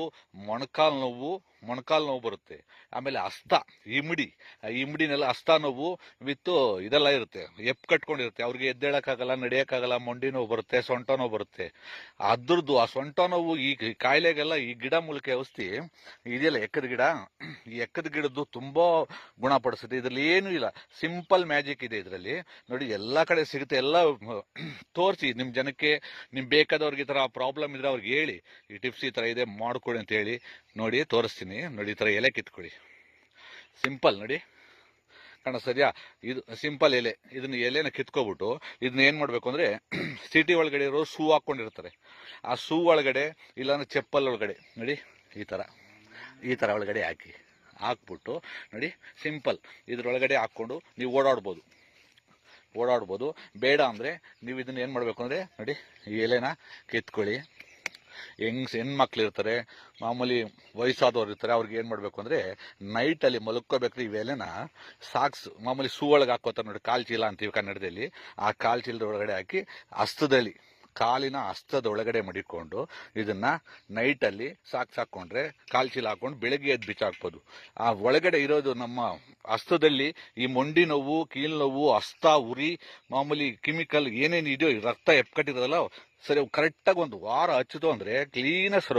ನೋವು ಮೊಣಕಾಲು ನೋವು ಮೊಣಕಾಲು ನೋವು ಬರುತ್ತೆ. ಆಮೇಲೆ ಅಸ್ತ ಇಮಿಡಿ ಇಮಿಡಿನೆಲ್ಲ ಹಸ್ತ ನೋವು ವಿತ್ ಇದೆಲ್ಲ ಇರುತ್ತೆ. ಎಪ್ ಕಟ್ಕೊಂಡಿರುತ್ತೆ. ಅವ್ರಿಗೆ ಎದ್ದೇಳಕ್ಕಾಗಲ್ಲ, ನಡೆಯೋಕ್ಕಾಗಲ್ಲ, ಮೊಂಡಿ ನೋವು ಬರುತ್ತೆ, ಸೊಂಟ ನೋವು ಬರುತ್ತೆ. ಅದ್ರದ್ದು ಆ ಸೊಂಟ ನೋವು ಈ ಕಾಯಿಲೆಗೆಲ್ಲ ಈ ಗಿಡ ಮೂಲಕ ಔಷಧಿ ಇದೆಯಲ್ಲ, ಎಕ್ಕದ ಗಿಡ? ಈ ಎಕ್ಕದ ಗಿಡದ್ದು ತುಂಬಾ ಗುಣಪಡಿಸುತ್ತೆ. ಇದರಲ್ಲಿ ಏನೂ ಇಲ್ಲ. ಸಿಂಪಲ್ ಮ್ಯಾಜಿಕ್ ಇದೆ ಇದರಲ್ಲಿ. ನೋಡಿ, ಎಲ್ಲಾ ಕಡೆ ಸಿಗುತ್ತೆ. ಎಲ್ಲ ತೋರಿಸಿ ನಿಮ್ಮ ಜನಕ್ಕೆ. ನಿಮ್ಗೆ ಬೇಕಾದವ್ರಿಗೆ ಈ ತರ ಪ್ರಾಬ್ಲಮ್ ಇದ್ರೆ ಅವ್ರಿಗೆ ಹೇಳಿ. ಈ ಟಿಪ್ಸ್ ಈ ತರ ಇದೆ, ಮಾಡ್ಕೊಡಿ ಅಂತ ಹೇಳಿ. ನೋಡಿ, ತೋರಿಸ್ತೀನಿ. ನೋಡಿ, ಈ ಥರ ಎಲೆ ಕಿತ್ಕೊಳ್ಳಿ. ಸಿಂಪಲ್ ನೋಡಿ. ಕಾಣಿಸ್ತದ್ಯಾ ಇದು ಸಿಂಪಲ್ ಎಲೆ. ಇದನ್ನ ಎಲೆನ ಕಿತ್ಕೊಬಿಟ್ಟು ಇದನ್ನ ಏನು ಮಾಡಬೇಕು ಅಂದರೆ ಸಿಟಿ ಒಳಗಡೆ ಇರೋ ಸೂ ಹಾಕ್ಕೊಂಡಿರ್ತಾರೆ. ಆ ಸೂ ಒಳಗಡೆ, ಇಲ್ಲಾಂದ್ರೆ ಚಪ್ಪಲ್ ಒಳಗಡೆ, ನೋಡಿ, ಈ ಥರ ಈ ಥರ ಒಳಗಡೆ ಹಾಕಿ. ಹಾಕ್ಬಿಟ್ಟು, ನೋಡಿ ಸಿಂಪಲ್ ಇದ್ರೊಳಗಡೆ ಹಾಕ್ಕೊಂಡು ನೀವು ಓಡಾಡ್ಬೋದು. ಓಡಾಡ್ಬೋದು. ಬೇಡ ಅಂದರೆ ನೀವು ಇದನ್ನ ಏನು ಮಾಡಬೇಕು ಅಂದರೆ, ನೋಡಿ, ಈ ಎಲೆನ ಕಿತ್ಕೊಳ್ಳಿ. ಹೆಂಗ್ಸ್ ಹೆಣ್ಮಕ್ಳು ಇರ್ತಾರೆ, ಮಾಮೂಲಿ ವಯಸ್ಸಾದವ್ರು ಇರ್ತಾರೆ, ಅವ್ರಿಗೆ ಏನು ಮಾಡಬೇಕು ಅಂದರೆ ನೈಟಲ್ಲಿ ಮಲ್ಕೋಬೇಕ್ರಿ ಇವೆಲ್ಲನ ಸಾಕ್ಸ್ ಮಾಮೂಲಿ ಸೂ ಒಳಗೆ ಹಾಕೋತಾರೆ ನೋಡಿ ಕಾಲ್ ಚೀಲ ಅಂತೀವಿ ಕನ್ನಡದಲ್ಲಿ, ಆ ಕಾಲ್ ಚೀಲದ ಒಳಗಡೆ ಹಾಕಿ ಹಸ್ತದಲ್ಲಿ. ಕಾಲಿನ ಹಸ್ತದ ಒಳಗಡೆ ಮಡಿಕೊಂಡು ಇದನ್ನ ನೈಟಲ್ಲಿ ಸಾಕು ಸಾಕೊಂಡ್ರೆ ಕಾಲ್ ಚೀಲ ಹಾಕೊಂಡು ಬೆಳಗ್ಗೆ ಎದ್ದು ಬಿಚ್ಚಾಕ್ಬೋದು ಆ ಒಳಗಡೆ ಇರೋದು ನಮ್ಮ ಹಸ್ತದಲ್ಲಿ ಈ ಮೊಂಡಿ ನೋವು, ಕೀಲ್ ನೋವು, ಹಸ್ತ, ಉರಿ, ಮಾಮೂಲಿ ಕೆಮಿಕಲ್ ಏನೇನು ಇದೆಯೋ ರಕ್ತ ಎಪ್ಕಟ್ಟಿರೋದಲ್ಲ ಸರಿ ಕರೆಕ್ಟಾಗಿ ಒಂದು ವಾರ ಹಚ್ಚಿತು ಅಂದರೆ ಕ್ಲೀನಾಗಿ ಸರಿ